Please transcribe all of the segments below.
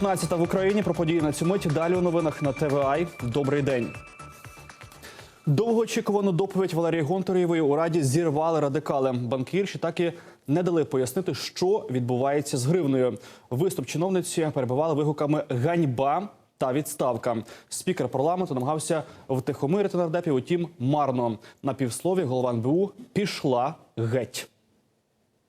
15 в Україні про події на цю мить. Далі у новинах на ТВА. Добрий день. Довгоочікувану доповідь Валерії Гонтарєвої у раді зірвали радикали. Банкірші так і не дали пояснити, що відбувається з гривнею. Виступ чиновниці перебивали вигуками ганьба та відставка. Спікер парламенту намагався втихомирити нардепів, утім марно. На півслові голова НБУ пішла геть.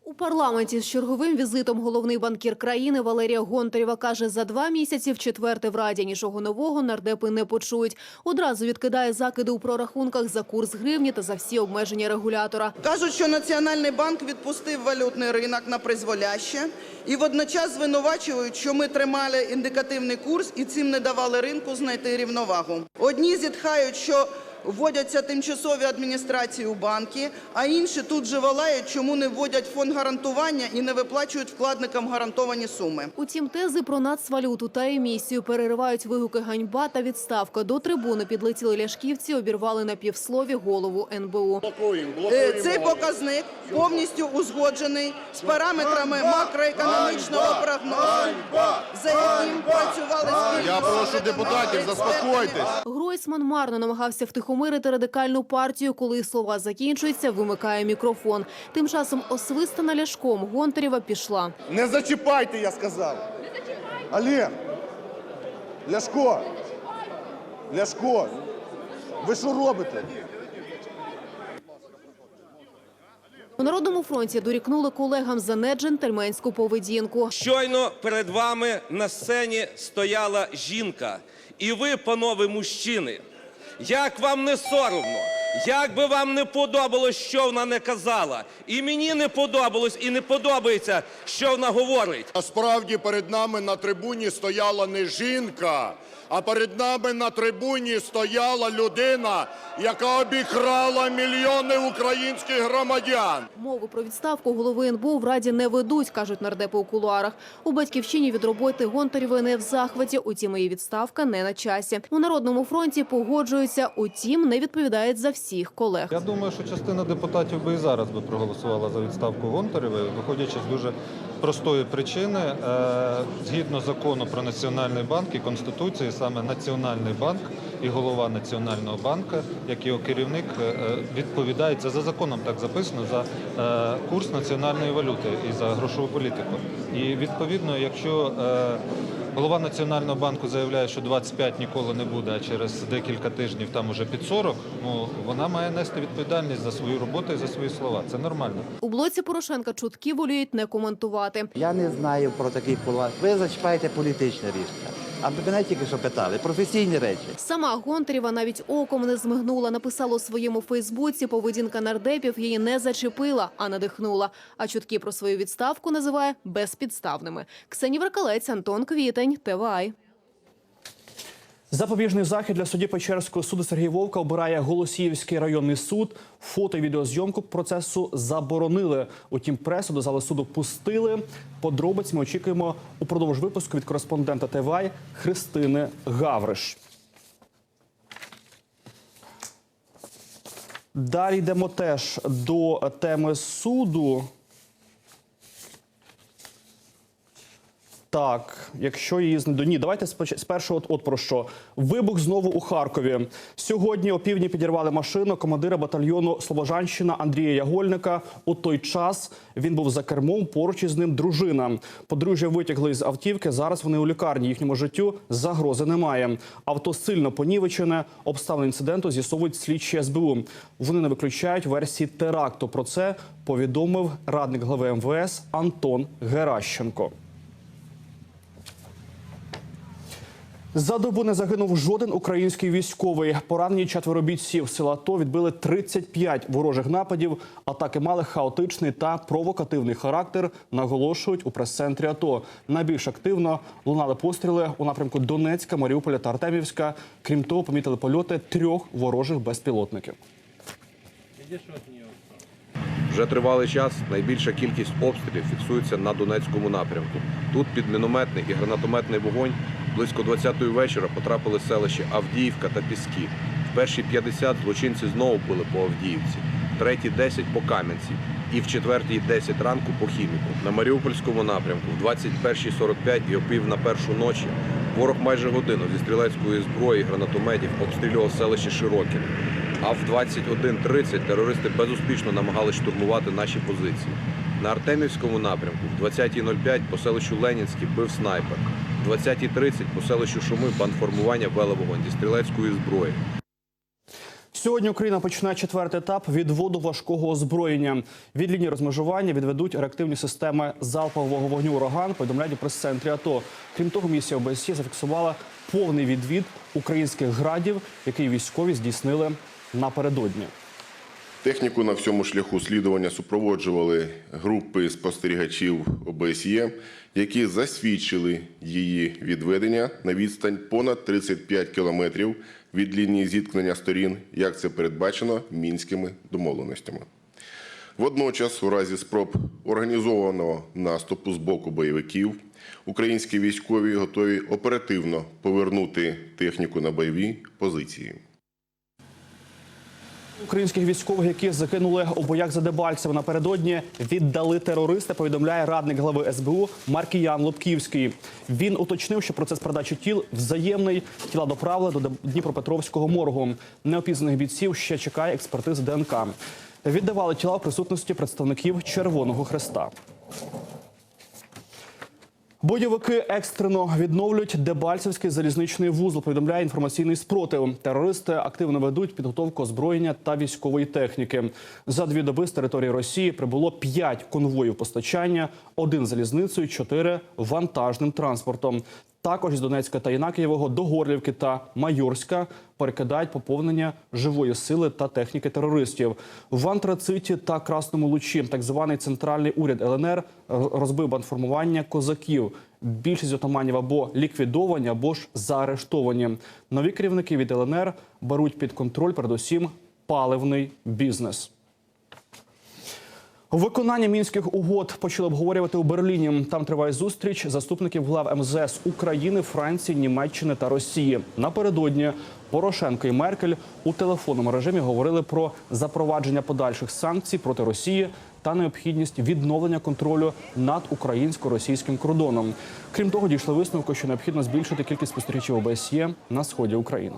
У парламенті з черговим візитом головний банкір країни Валерія Гонтарєва каже, за два місяці в четверте в раді нічого нового нардепи не почують. Одразу відкидає закиди у прорахунках за курс гривні та за всі обмеження регулятора. Кажуть, що Національний банк відпустив валютний ринок на призволяще і водночас звинувачують, що ми тримали індикативний курс і цим не давали ринку знайти рівновагу. Одні зітхають, що вводяться тимчасові адміністрації у банки, а інші тут же валають, чому не вводять фонд гарантування і не виплачують вкладникам гарантовані суми. Утім, тези про нацвалюту та емісію переривають вигуки ганьба та відставка. До трибуни підлетіли ляшківці, обірвали на півслові голову НБУ. Е, Цей показник повністю узгоджений з параметрами макроекономічного прогнозу, за яким працювали спільно. Я прошу депутатів, та заспокойтесь. Гройсман марно намагався втихомирити радикальну партію. Коли слова закінчуються, вимикає мікрофон. Тим часом освистана ляшком Гонтарєва пішла. Не зачіпайте, я сказав. Олег, Ляшко, Ляшко, ви що робите? У народному фронті дорікнули колегам за неджентльменську поведінку. Щойно перед вами на сцені стояла жінка. І ви, панове мужчини, як вам не соромно, як би вам не подобалось, що вона не казала, і мені не подобалось і не подобається, що вона говорить. Насправді перед нами на трибуні стояла не жінка, а перед нами на трибуні стояла людина, яка обікрала мільйони українських громадян. Мову про відставку голови НБУ в раді не ведуть, кажуть нардепи у кулуарах. У батьківщині від роботи Гонтарєвої не в захваті. Утім, її відставка не на часі. У народному фронті погоджуються, утім, не відповідають за всіх колег. Я думаю, що частина депутатів би і зараз би проголосувала за відставку Гонтаревої, виходячи з дуже простої причини. Е, Згідно закону про національний банк і конституції, саме Національний банк і голова Національного банку, як його керівник, е, е, відповідає це за законом. Так записано за курс національної валюти і за грошову політику. І відповідно, якщо Голова Національного банку заявляє, що 25 ніколи не буде, а через декілька тижнів там уже під 40, ну вона має нести відповідальність за свою роботу і за свої слова. Це нормально. У блоці Порошенка чутки воліють не коментувати. Я не знаю про такий кулуар. Ви зачіпаєте політичне рішення. А мене тільки що питали професійні речі. Сама Гонтарєва навіть оком не змигнула. Написала у своєму Фейсбуці, поведінка нардепів її не зачепила, а надихнула. А чутки про свою відставку називає безпідставними. Ксенія Веркалець, Антон Квітень, ТВАЙ. Запобіжний захід для судді Печерського суду Сергій Вовка обирає Голосіївський районний суд. Фото і відеозйомку процесу заборонили. Утім, пресу до зали суду пустили. Подробиць ми очікуємо упродовж випуску від кореспондента ТВА Христини Гавриш. Далі йдемо теж до теми суду. Так, якщо її знайду. Ні, давайте спершу от, от про що. Вибух знову у Харкові. Сьогодні о підірвали машину командира батальйону Слобожанщина Андрія Ягольника. У той час він був за кермом, поруч із ним дружина. Подружжя витягли з автівки. Зараз вони у лікарні. Їхньому життю загрози немає. Авто сильно понівечене. Обставини інциденту з'ясовують слідчі СБУ. Вони не виключають версії теракту. Про це повідомив радник глави МВС Антон Геращенко. За добу не загинув жоден український військовий. Поранені четверо бійців села АТО відбили 35 ворожих нападів. Атаки мали хаотичний та провокативний характер. Наголошують у прес-центрі АТО. Найбільш активно лунали постріли у напрямку Донецька, Маріуполя та Артемівська. Крім того, помітили польоти трьох ворожих безпілотників. Вже тривалий час найбільша кількість обстрілів фіксується на Донецькому напрямку. Тут під мінометний і гранатометний вогонь близько 20-ї вечора потрапили в селищі Авдіївка та Піски. В перші 50 злочинці знову били по Авдіївці. в 3.10 по Кам'янці і в 4.10 ранку по Хіміку. На Маріупольському напрямку в 21.45 і о пів на першу ночі ворог майже годину зі стрілецької зброї гранатометів обстрілював селище Широкіне. А в 21.30 терористи безуспішно намагались штурмувати наші позиції. На Артемівському напрямку в 20.05 по селищу Ленінське бив снайпер. В 20.30 по селищу Шуми бандформування вели вогонь зі стрілецької зброї. Сьогодні Україна починає четвертий етап відводу важкого озброєння. Від лінії розмежування відведуть реактивні системи залпового вогню ураган. Повідомляють у прес-центрі АТО. Крім того, місія ОБСЄ зафіксувала повний відвід українських градів, який військові здійснили напередодні. Техніку на всьому шляху слідування супроводжували групи спостерігачів ОБСЄ, які засвідчили її відведення на відстань понад 35 кілометрів від лінії зіткнення сторін, як це передбачено мінськими домовленостями. Водночас, у разі спроб організованого наступу з боку бойовиків, українські військові готові оперативно повернути техніку на бойові позиції. Українських військових, які закинули у боях за Дебальцево напередодні, віддали терористи. Повідомляє радник глави СБУ Маркіян Лобківський. Він уточнив, що процес продачі тіл взаємний. Тіла доправили до Дніпропетровського моргу. Неопізнаних бійців ще чекає експертиз ДНК. Віддавали тіла в присутності представників Червоного Хреста. Бойовики екстрено відновлюють Дебальцевський залізничний вузол. Повідомляє інформаційний спротив. Терористи активно ведуть підготовку озброєння та військової техніки. За дві доби з території Росії прибуло п'ять конвоїв постачання, один залізницею, чотири вантажним транспортом. Також з Донецька та Інакієвого до Горлівки та Майорська перекидають поповнення живої сили та техніки терористів. В Антрациті та Красному Лучі так званий центральний уряд ЛНР розбив бандформування козаків. Більшість отаманів або ліквідовані, або ж заарештовані. Нові керівники від ЛНР беруть під контроль передусім паливний бізнес. Виконання мінських угод почали обговорювати у Берліні. Там триває зустріч заступників глав МЗС України, Франції, Німеччини та Росії. Напередодні Порошенко і Меркель у телефонному режимі говорили про запровадження подальших санкцій проти Росії та необхідність відновлення контролю над українсько-російським кордоном. Крім того, дійшли висновку, що необхідно збільшити кількість спостерігачів ОБСЄ на сході України.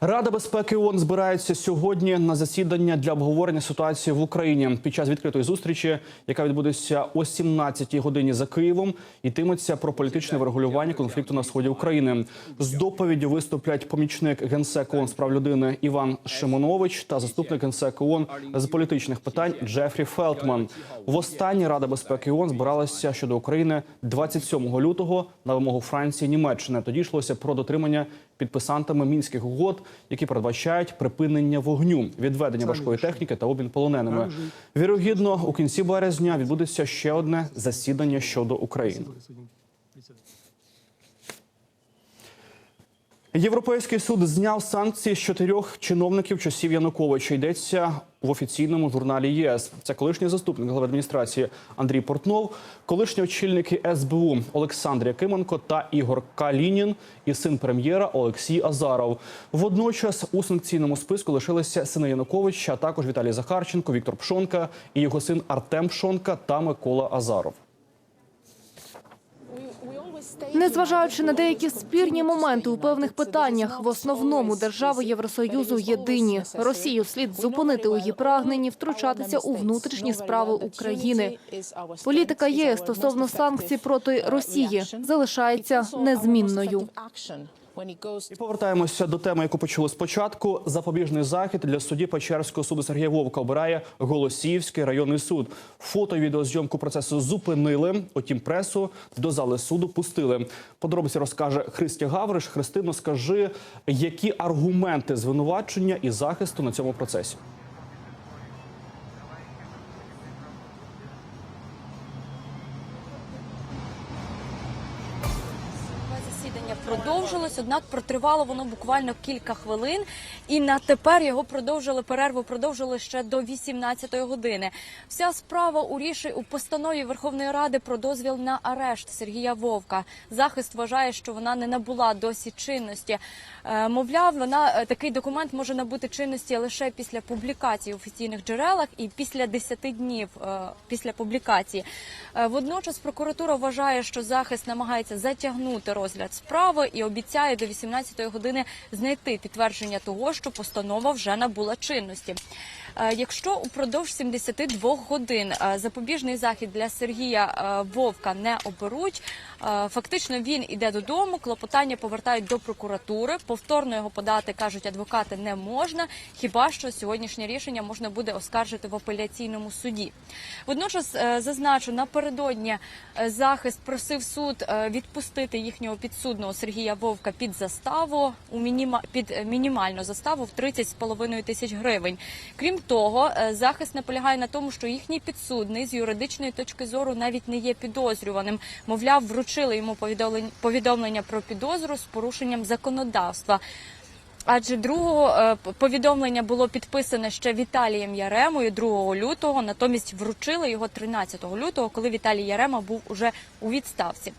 Рада безпеки ООН збирається сьогодні на засідання для обговорення ситуації в Україні. Під час відкритої зустрічі, яка відбудеться о 17-й годині за Києвом, йтиметься про політичне врегулювання конфлікту на сході України. З доповіддю виступлять помічник генсека ООН з прав людини Іван Шимонович та заступник генсека ООН з політичних питань Джефрі Фелтман. Востаннє Рада безпеки ООН збиралася щодо України 27 лютого на вимогу Франції Німеччини. Тоді йшлося про дотримання підписантами мінських угод, які передбачають припинення вогню, відведення важкої техніки та обмін полоненими. Вірогідно, у кінці березня відбудеться ще одне засідання щодо України. Європейський суд зняв санкції з чотирьох чиновників часів Януковича. Йдеться в офіційному журналі ЄС. Це колишній заступник голови адміністрації Андрій Портнов, колишні очільники СБУ Олександр Якименко та Ігор Калінін і син прем'єра Олексій Азаров. Водночас у санкційному списку лишилися сини Януковича, а також Віталій Захарченко, Віктор Пшонка і його син Артем Пшонка та Микола Азаров. Незважаючи на деякі спірні моменти у певних питаннях, в основному держави Євросоюзу єдині. Росію слід зупинити у її прагненні втручатися у внутрішні справи України. Політика ЄС стосовно санкцій проти Росії залишається незмінною. І повертаємося до теми, яку почули спочатку. Запобіжний захід для судді Печерського суду Сергія Вовка обирає Голосіївський районний суд. Фото і відеозйомку процесу зупинили. Утім, пресу до зали суду пустили. Подробиці розкаже Христя Гавриш. Христино, скажи, які аргументи звинувачення і захисту на цьому процесі? Відбулось, однак протривало воно буквально кілька хвилин. І на тепер його продовжили перерву, продовжили ще до 18-ї години. Вся справа у ріші у постанові Верховної Ради про дозвіл на арешт Сергія Вовка. Захист вважає, що вона не набула досі чинності. Е, Мовляв, вона е, такий документ може набути чинності лише після публікації в офіційних джерелах і після 10 днів е, після публікації. Водночас прокуратура вважає, що захист намагається затягнути розгляд справи і обіцяє до 18-ї години знайти підтвердження того, що постанова вже набула чинності. Е, Якщо упродовж 72 годин е, запобіжний захід для Сергія е, Вовка не оберуть, фактично він іде додому, клопотання повертають до прокуратури. Повторно його подати кажуть адвокати не можна. Хіба що сьогоднішнє рішення можна буде оскаржити в апеляційному суді? Водночас зазначу напередодні захист просив суд відпустити їхнього підсудного Сергія Вовка під заставу у мініма під мінімальну заставу в 30,5 тисяч гривень. Крім того, е, захист наполягає на тому, що їхній підсудний з юридичної точки зору навіть не є підозрюваним. Мовляв, вручили йому повідомлення- про підозру з порушенням законодавства. Адже другого е, повідомлення було підписане ще Віталієм Яремою 2 лютого. Натомість вручили його 13 лютого, коли Віталій Ярема був уже у відставці.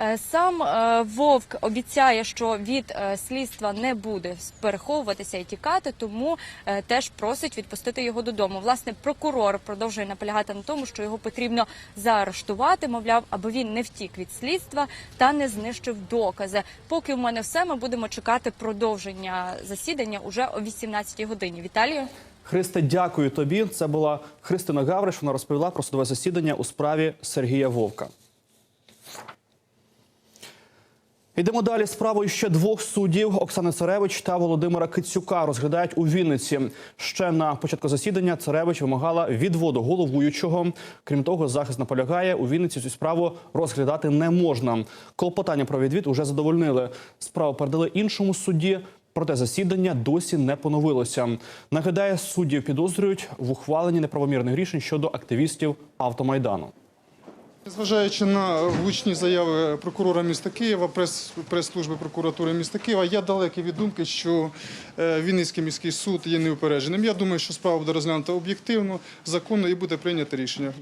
Е, Сам е, Вовк обіцяє, що від е, слідства не буде переховуватися і тікати, тому теж просить відпустити його додому. Власне, прокурор продовжує наполягати на тому, що його потрібно заарештувати, мовляв, аби він не втік від слідства та не знищив докази. Поки в мене все, ми будемо чекати продовження засідання уже о 18 годині. Віталію. Христе, дякую тобі. Це була Христина Гавриш. Вона розповіла про судове засідання у справі Сергія Вовка. Йдемо далі. Справою ще двох суддів Оксани Царевич та Володимира Кицюка розглядають у Вінниці. Ще на початку засідання Царевич вимагала відводу головуючого. Крім того, захист наполягає у Вінниці цю справу розглядати не можна. Клопотання про відвід уже задовольнили. Справу передали іншому судді. Проте засідання досі не поновилося. Нагадає, суддів підозрюють в ухваленні неправомірних рішень щодо активістів автомайдану. Зважаючи на гучні заяви прокурора міста Києва, прес, прес-служби прокуратури міста Києва, я далекий від думки, що е, Вінницький міський суд є неупередженим. Я думаю, що справа буде розглянута об'єктивно, законно і буде прийнято рішення.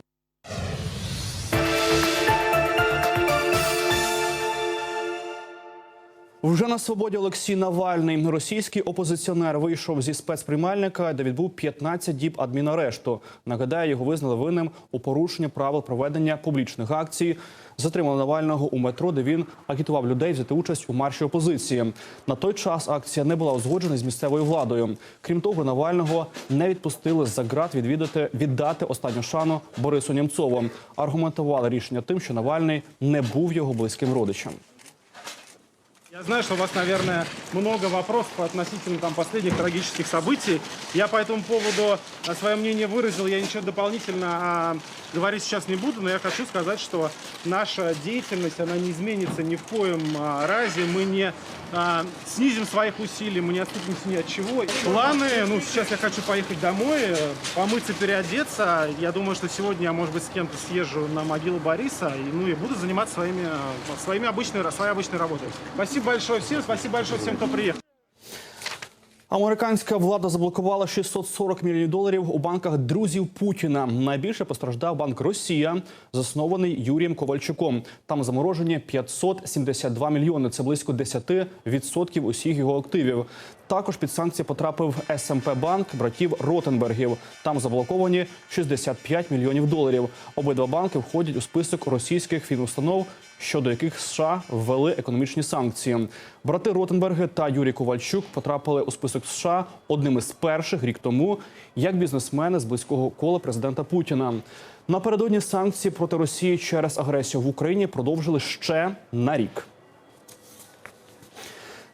Вже на свободі Олексій Навальний, російський опозиціонер, вийшов зі спецприймальника, де відбув 15 діб адмінарешту. Нагадаю, його визнали винним у порушенні правил проведення публічних акцій. Затримали Навального у метро, де він агітував людей взяти участь у марші опозиції. На той час акція не була узгоджена з місцевою владою. Крім того, Навального не відпустили з-за ґрат відвідати віддати останню шану Борису Німцову. Аргументували рішення тим, що Навальний не був його близьким родичем. Я знаю, что у вас, наверное, много вопросов относительно там, последних трагических событий. Я по этому поводу а, свое мнение выразил. Я ничего дополнительно а, говорить сейчас не буду, но я хочу сказать, что наша деятельность, она не изменится ни в коем а, разе. Мы не а, снизим своих усилий, мы не отступимся ни от чего. Планы, ну, сейчас я хочу поехать домой, э, помыться, переодеться. Я думаю, что сегодня я, может быть, с кем-то съезжу на могилу Бориса, и, ну, и буду заниматься своими, э, своими обычной, своей обычной работой. Спасибо большое всем, спасибо большое всем, кто приехал. Американська влада заблокувала 640 мільйонів доларів у банках друзів Путіна. Найбільше постраждав банк Росія, заснований Юрієм Ковальчуком. Там заморожені 572 мільйони. Це близько 10% усіх його активів. Також під санкції потрапив СМП банк братів Ротенбергів. Там заблоковані 65 мільйонів доларів. Обидва банки входять у список російських фінустанов, щодо яких США ввели економічні санкції. Брати Ротенберги та Юрій Ковальчук потрапили у список США одним із перших рік тому, як бізнесмени з близького кола президента Путіна. Напередодні санкції проти Росії через агресію в Україні продовжили ще на рік.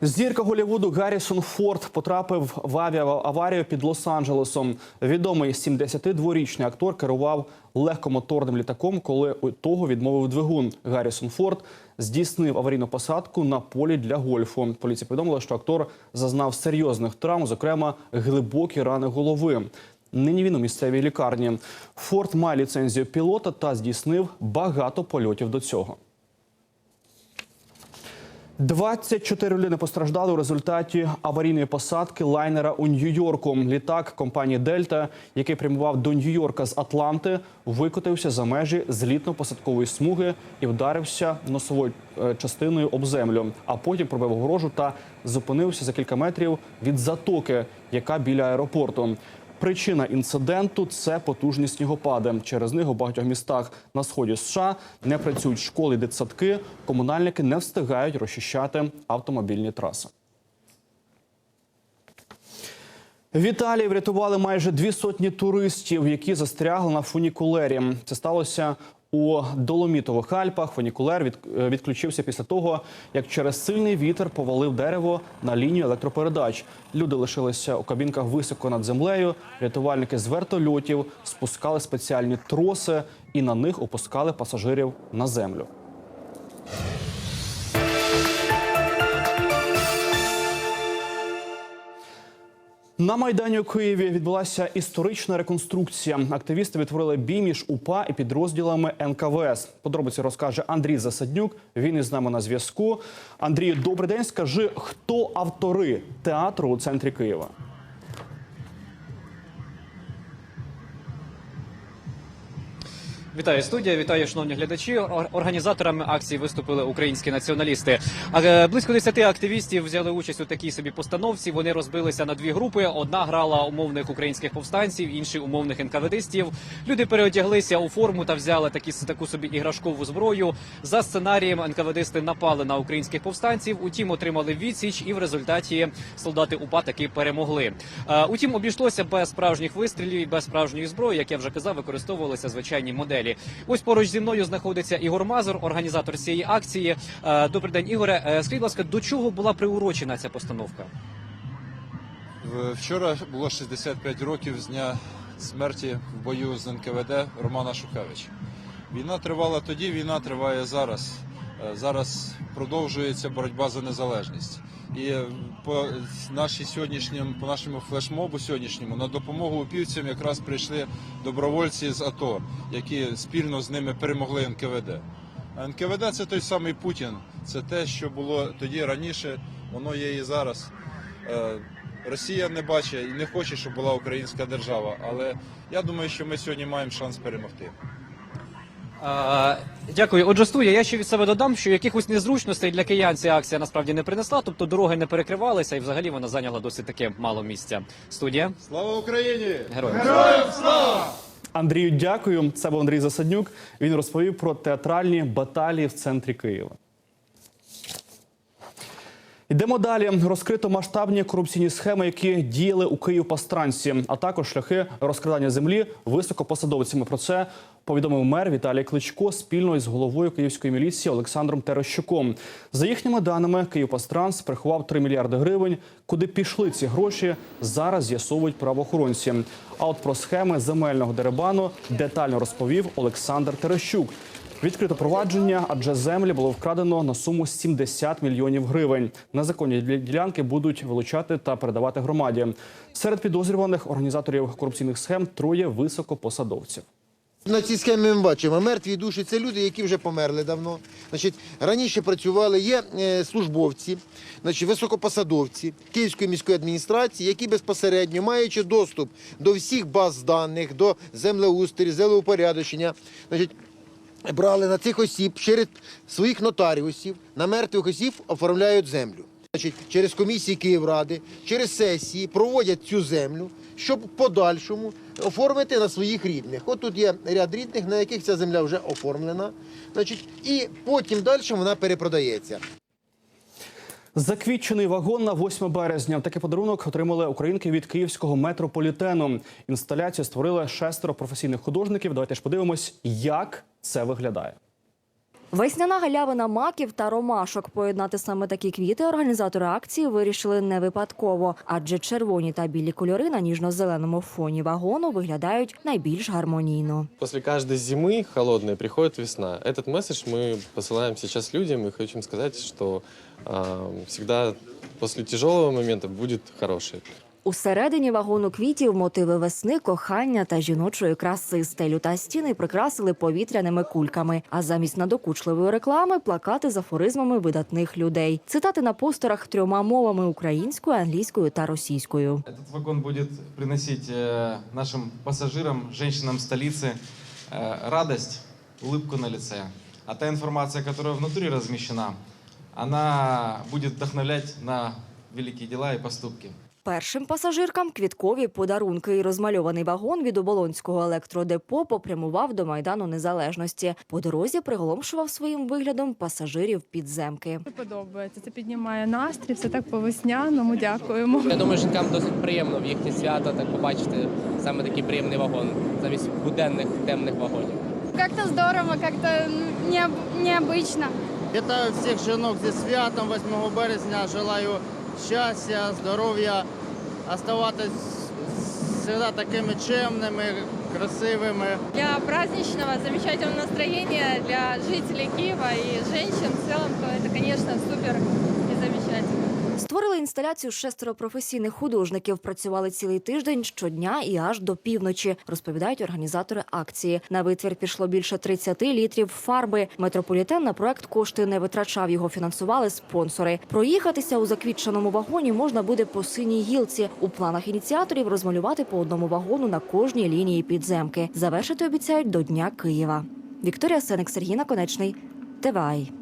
Зірка Голлівуду Гаррісон Форд потрапив в авіааварію під Лос-Анджелесом. Відомий 72-річний актор керував легкомоторним літаком, коли у того відмовив двигун. Гаррісон Форд здійснив аварійну посадку на полі для гольфу. Поліція повідомила, що актор зазнав серйозних травм, зокрема глибокі рани голови. Нині він у місцевій лікарні. Форд має ліцензію пілота та здійснив багато польотів до цього. 24 людини постраждали у результаті аварійної посадки лайнера у Нью-Йорку. Літак компанії Дельта, який прямував до Нью-Йорка з Атланти, викотився за межі злітно-посадкової смуги і вдарився носовою е, частиною об землю, а потім пробив огорожу та зупинився за кілька метрів від затоки, яка біля аеропорту. Причина інциденту це потужні снігопади. Через них у багатьох містах на сході США не працюють школи дитсадки. Комунальники не встигають розчищати автомобільні траси. В Італії врятували майже дві сотні туристів, які застрягли на фунікулері. Це сталося у Доломітових Альпах. Фунікулер від, е, відключився після того, як через сильний вітер повалив дерево на лінію електропередач. Люди лишилися у кабінках високо над землею. Рятувальники з вертольотів спускали спеціальні троси і на них опускали пасажирів на землю. На майдані у Києві відбулася історична реконструкція. Активісти відтворили бій між УПА і підрозділами НКВС. Подробиці розкаже Андрій Засаднюк. Він із нами на зв'язку. Андрій, добрий день. Скажи, хто автори театру у центрі Києва? Вітаю студія, вітаю шановні глядачі. Організаторами акції виступили українські націоналісти. Е, Близько 10 активістів взяли участь у такій собі постановці. Вони розбилися на дві групи. Одна грала умовних українських повстанців, інші умовних НКВДистів. Люди переодяглися у форму та взяли такі таку собі іграшкову зброю. За сценарієм НКВДисти напали на українських повстанців. Утім, отримали відсіч, і в результаті солдати УПА таки перемогли. Утім, обійшлося без справжніх вистрілів і без справжньої зброї. Як я вже казав, використовувалися звичайні моделі. Ось поруч зі мною знаходиться Ігор Мазур, організатор цієї акції. Е, Добрий день, Ігоре. Е, Скажіть, будь ласка, до чого була приурочена ця постановка? Вчора було 65 років з дня смерті в бою з НКВД Романа Шухевича. Війна тривала тоді, війна триває зараз. Е, Зараз продовжується боротьба за незалежність. І е, по нашій сьогоднішньому, по нашому флешмобу сьогоднішньому на допомогу упівцям якраз прийшли добровольці з АТО, які спільно з ними перемогли НКВД. А НКВД це той самий Путін. Це те, що було тоді раніше, воно є і зараз. Е, Росія не бачить і не хоче, щоб була українська держава. Але я думаю, що ми сьогодні маємо шанс перемогти. Е, Дякую. Отже, студія, я ще від себе додам, що якихось незручностей для киян ця акція насправді не принесла, тобто дороги не перекривалися, і взагалі вона зайняла досить таке мало місця. Студія Слава Україні! героям. слава Андрію, дякую. Це був Андрій Засаднюк. Він розповів про театральні баталії в центрі Києва. Йдемо далі. Розкрито масштабні корупційні схеми, які діяли у Київ-Пастранці, а також шляхи розкрадання землі високопосадовцями. Про це повідомив мер Віталій Кличко спільно із головою київської міліції Олександром Терещуком. За їхніми даними, Київ-Пастранс приховав 3 мільярди гривень. Куди пішли ці гроші, зараз з'ясовують правоохоронці. А от про схеми земельного дерибану детально розповів Олександр Терещук. Відкрито провадження, адже землі було вкрадено на суму 70 мільйонів гривень. Незаконні діля- ділянки будуть вилучати та передавати громаді. Серед підозрюваних організаторів корупційних схем троє високопосадовців. На цій схемі ми бачимо мертві душі це люди, які вже померли давно. Значить, раніше працювали є е, службовці, значить, високопосадовці Київської міської адміністрації, які безпосередньо маючи доступ до всіх баз даних, до землеустрою, землеупорядочення, значить, брали на цих осіб через своїх нотаріусів, на мертвих осіб оформляють землю. Значить, через комісії Київради, через сесії проводять цю землю, щоб в подальшому оформити на своїх рідних. От тут є ряд рідних, на яких ця земля вже оформлена. Значить, і потім далі вона перепродається. Заквітчений вагон на 8 березня. Такий подарунок отримали українки від київського метрополітену. Інсталяцію створили шестеро професійних художників. Давайте ж подивимось, як це виглядає. Весняна галявина маків та ромашок. Поєднати саме такі квіти організатори акції вирішили не випадково, адже червоні та білі кольори на ніжно-зеленому фоні вагону виглядають найбільш гармонійно. После каждой зимы холодной приходит весна. Этот месседж мы посылаем сейчас людям и хотим сказать, что э, всегда после тяжелого момента будет хороший. Усередині вагону квітів мотиви весни, кохання та жіночої краси. Стелю та стіни прикрасили повітряними кульками. А замість надокучливої реклами плакати з афоризмами видатних людей. Цитати на постерах трьома мовами українською, англійською та російською. Этот вагон будет приносить э, нашим пассажирам, женщинам столицы э, радость, улыбку на лице. А та информация, которая внутри размещена, она будет вдохновлять на великие дела и поступки. Першим пасажиркам квіткові подарунки і розмальований вагон від оболонського електродепо попрямував до майдану незалежності. По дорозі приголомшував своїм виглядом пасажирів підземки. Подобається. Це піднімає настрій, все так по весняному. Дякуємо. Я думаю, жінкам досить приємно в їхнє свято так побачити саме такий приємний вагон замість буденних темних вагонів. Как-то здорово, как-то необ- необычно. Вітаю всіх жінок зі святом 8 березня. Желаю щастя, здоров'я, оставатися завжди такими чемними, красивими. Для праздничного замечательного настроения для жителей Києва і жінок в цілому, то це, конечно, супер. Створили інсталяцію шестеро професійних художників. Працювали цілий тиждень щодня і аж до півночі, розповідають організатори акції. На витвір пішло більше 30 літрів фарби. Метрополітен на проект кошти не витрачав. Його фінансували спонсори. Проїхатися у заквітченому вагоні можна буде по синій гілці. У планах ініціаторів розмалювати по одному вагону на кожній лінії підземки. Завершити обіцяють до Дня Києва. Вікторія Сеник, Сергій Наконечний. ТВАЙ.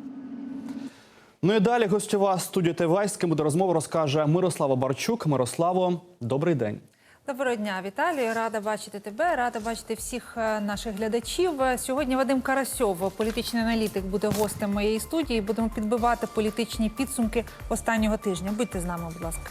Ну і далі гостьова студія ТВ, буде розмова, розкаже Мирослава Барчук. Мирославо, добрий день. Доброго дня, Віталію. Рада бачити тебе, рада бачити всіх е, наших глядачів. Сьогодні Вадим Карасьов, політичний аналітик, буде гостем моєї студії. Будемо підбивати політичні підсумки останнього тижня. Будьте з нами, будь ласка.